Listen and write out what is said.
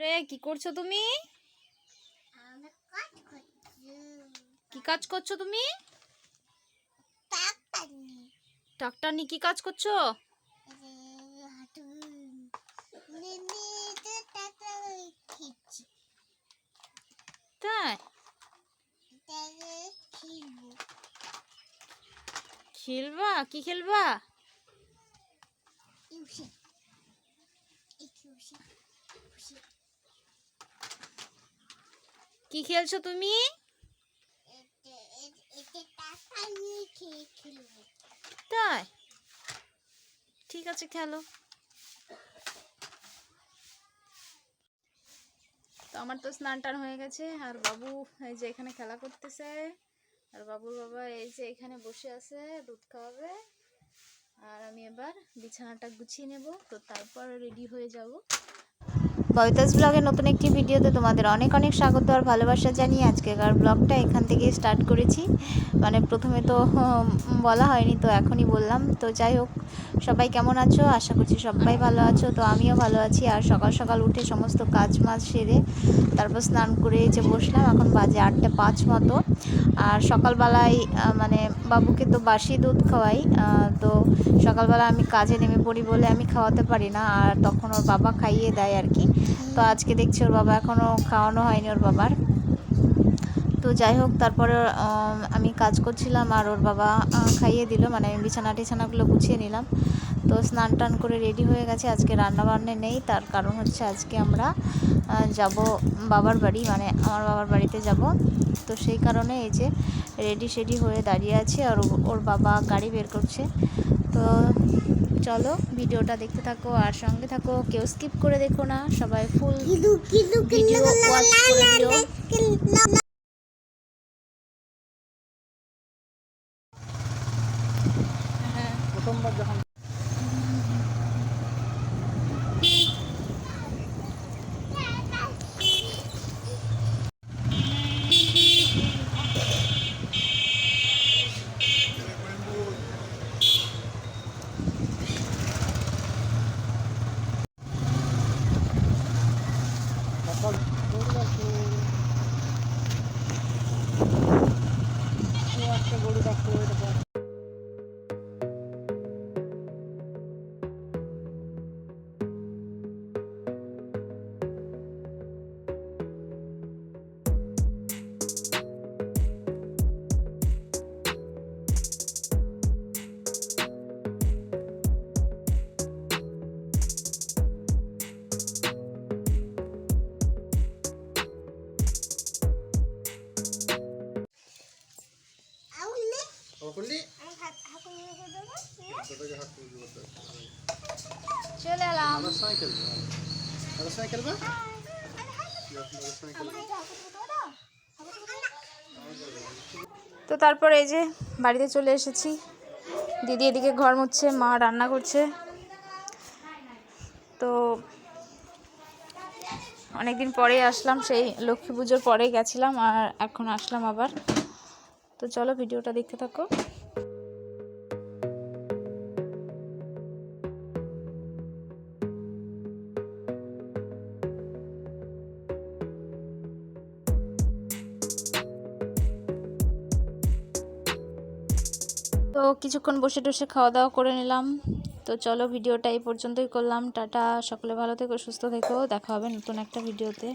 রে কি করছ তুমি? কি কাজ করছ তুমি? ট্রাক্টর কি কাজ করছ? নিতে তাই? খেলবা। কি খেলবা? কি খেলছো তুমি? তাই? ঠিক আছে খেলো। তো আমার তো স্নান টান হয়ে গেছে আর বাবু এই যে এখানে খেলা করতেছে। আর বাবুর বাবা এই যে এখানে বসে আছে দুধ খাওয়াবে। আর আমি এবার বিছানাটা গুছিয়ে নেব তো তারপর রেডি হয়ে যাব। ববিতাস ব্লগের নতুন একটি ভিডিওতে তোমাদের অনেক অনেক স্বাগত আর ভালোবাসা জানিয়ে আজকেকার ব্লগটা এখান থেকে স্টার্ট করেছি। মানে প্রথমে তো বলা হয়নি, তো এখনই বললাম। তো যাই হোক, সবাই কেমন আছো? আশা করছি সবাই ভালো আছো। তো আমিও ভালো আছি আর সকাল সকাল উঠে সমস্ত কাজ মাছ সেরে তারপর স্নান করে যে বসলাম। এখন বাজে আটটা পাঁচ মতো। আর সকালবেলায় মানে বাবুকে তো বাসি দুধ খাওয়াই। তো সকালবেলা আমি কাজে নেমে পড়ি বলে আমি খাওয়াতে পারি না। আর তখন ওর বাবা খাইয়ে দেয় আর কি। তো আজকে দেখছি ওর বাবা এখনও খাওয়ানো হয়নি ওর বাবার। তো যাই হোক, তারপরে আমি কাজ করছিলাম আর ওর বাবা খাইয়ে দিল। মানে আমি বিছানা টিছানাগুলো গুছিয়ে নিলাম। তো স্নান টান করে রেডি হয়ে গেছে। আজকে রান্না বান্না নেই। তার কারণ হচ্ছে আজকে আমরা যাব বাবার বাড়ি। মানে আমার বাবার বাড়িতে যাব। তো সেই কারণে এই যে রেডি সেডি হয়ে দাঁড়িয়ে আছে। আর ওর বাবা গাড়ি বের করছে। তো চলো ভিডিওটা দেখতে থাকো আর সঙ্গে থাকো কেউ স্কিপ করে দেখো না সবাই ফুল কিলু কিলু ভিডিও ওয়াচ করে দিও প্রথমবার যখন সঙ্গে খেলবে তো তারপর এই যে বাড়িতে চলে এসেছি। দিদি এদিকে ঘর মুছছে মা রান্না করছে। তো অনেকদিন পরে আসলাম সেই লক্ষ্মী পুজোর পরে গেছিলাম আর এখন আসলাম আবার। তো চলো ভিডিওটা দেখতে থাকো। তো কিছুক্ষণ বসে টসে খাওয়া দাওয়া করে নিলাম। তো চলো ভিডিওটা এই পর্যন্তই করলাম। টাটা, সকলে ভালো থেকো, সুস্থ থেকো। দেখা হবে নতুন একটা ভিডিওতে।